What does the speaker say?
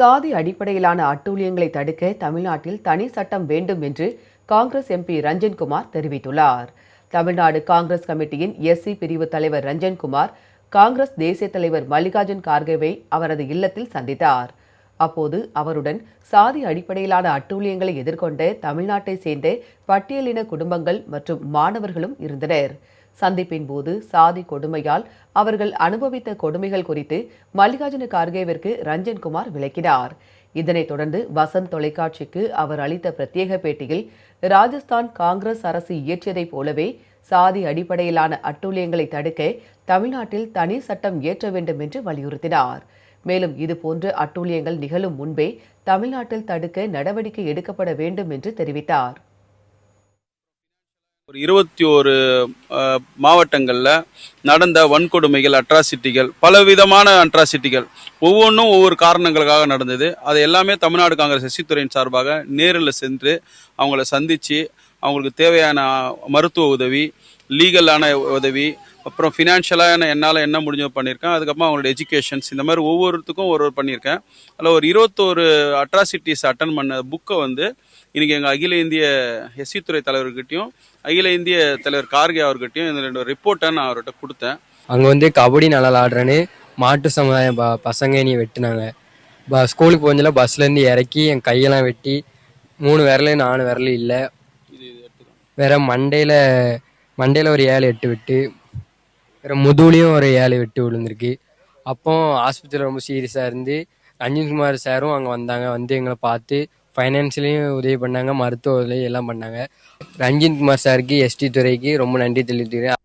சாதி அடிப்படையிலான அட்டூழியங்களை தடுக்க தமிழ்நாட்டில் தனி சட்டம் வேண்டும் என்று காங்கிரஸ் எம்பி ரஞ்சன்குமார் தெரிவித்துள்ளார். தமிழ்நாடு காங்கிரஸ் கமிட்டியின் எஸ்சி பிரிவு தலைவர் ரஞ்சன்குமார் காங்கிரஸ் தேசிய தலைவர் மல்லிகார்ஜுன் கார்கேவை அவரது இல்லத்தில் சந்தித்தார். அப்போது அவருடன் சாதி அடிப்படையிலான அட்டூழியங்களை எதிர்கொண்ட தமிழ்நாட்டை சேர்ந்த பட்டியலின குடும்பங்கள் மற்றும் மாணவர்களும் இருந்தனர். சந்திப்பின் போது சாதி கொடுமையால் அவர்கள் அனுபவித்த கொடுமைகள் குறித்து மல்லிகார்ஜுன கார்கேவிற்கு ரஞ்சன்குமார் விளக்கினார். இதனைத் தொடர்ந்து வசந்த் தொலைக்காட்சிக்கு அவர் அளித்த பிரத்யேக பேட்டியில் ராஜஸ்தான் காங்கிரஸ் அரசு இயற்றியதைப் போலவே சாதி அடிப்படையிலான அட்டூழியங்களை தடுக்க தமிழ்நாட்டில் தனி சட்டம் இயற்ற வேண்டும் என்று வலியுறுத்தினார். மேலும் இதுபோன்ற அட்டூழியங்கள் நிகழும் முன்பே தமிழ்நாட்டில் தடுக்க நடவடிக்கை எடுக்கப்பட வேண்டும் என்று தெரிவித்தார். ஒரு இருபத்தி ஒரு மாவட்டங்களில் நடந்த வன்கொடுமைகள் அட்ராசிட்டிகள் பலவிதமான அட்ராசிட்டிகள் ஒவ்வொன்றும் ஒவ்வொரு காரணங்களுக்காக நடந்தது. அது எல்லாமே தமிழ்நாடு காங்கிரஸ் எஸ்சித்துறையின் சார்பாக நேரில் சென்று அவங்கள சந்தித்து அவங்களுக்கு தேவையான மருத்துவ உதவி லீகலான உதவி அப்புறம் ஃபினான்ஷியலான என்னால் என்ன முடிஞ்சோ பண்ணியிருக்கேன் அதுக்கப்புறம் அவங்களோட எஜுகேஷன்ஸ் இந்த மாதிரி ஒவ்வொருத்துக்கும் ஒரு ஒரு பண்ணியிருக்கேன் அதில் ஒரு இருபத்தோரு அட்ராசிட்டிஸ் அட்டன் பண்ண புக்கை வந்து இன்றைக்கி எங்கள் அகில இந்திய எஸ்சி துறை தலைவர்கிட்டையும் அகில இந்திய தலைவர் கார்கே அவர்கிட்டையும் இந்த ரெண்டு ரிப்போர்ட்டை நான் அவர்கிட்ட கொடுத்தேன். அங்கே வந்து கபடி நல்லா விளாடுறேன்னு மாட்டு சமுதாயம் ப பசங்க நீ வெட்டினாங்க. ப ஸ்கூலுக்கு போஞ்சில் பஸ்லேருந்து இறக்கி என் கையெல்லாம் வெட்டி மூணு விரலு நாலு விரலு இல்லை. வேற மண்டையில் மண்டையில் ஒரு ஏழு எட்டு வெட்டு வேற முதுகுலையும் ஒரு ஏழு வெட்டு விழுந்திருக்கு. அப்போ ஆஸ்பத்திரியில் ரொம்ப சீரியஸாக இருந்து ரஞ்சன்குமார் சாரும் அங்கே வந்தாங்க. வந்து எங்களை பார்த்து ஃபைனான்ஸ்லேயும் உதவி பண்ணாங்க. மருத்துவ உதவி எல்லாம் பண்ணாங்க. ரஞ்சன்குமார் சாருக்கு எஸ்டி துறைக்கு ரொம்ப நன்றி தெரிவித்துக்கிறேன்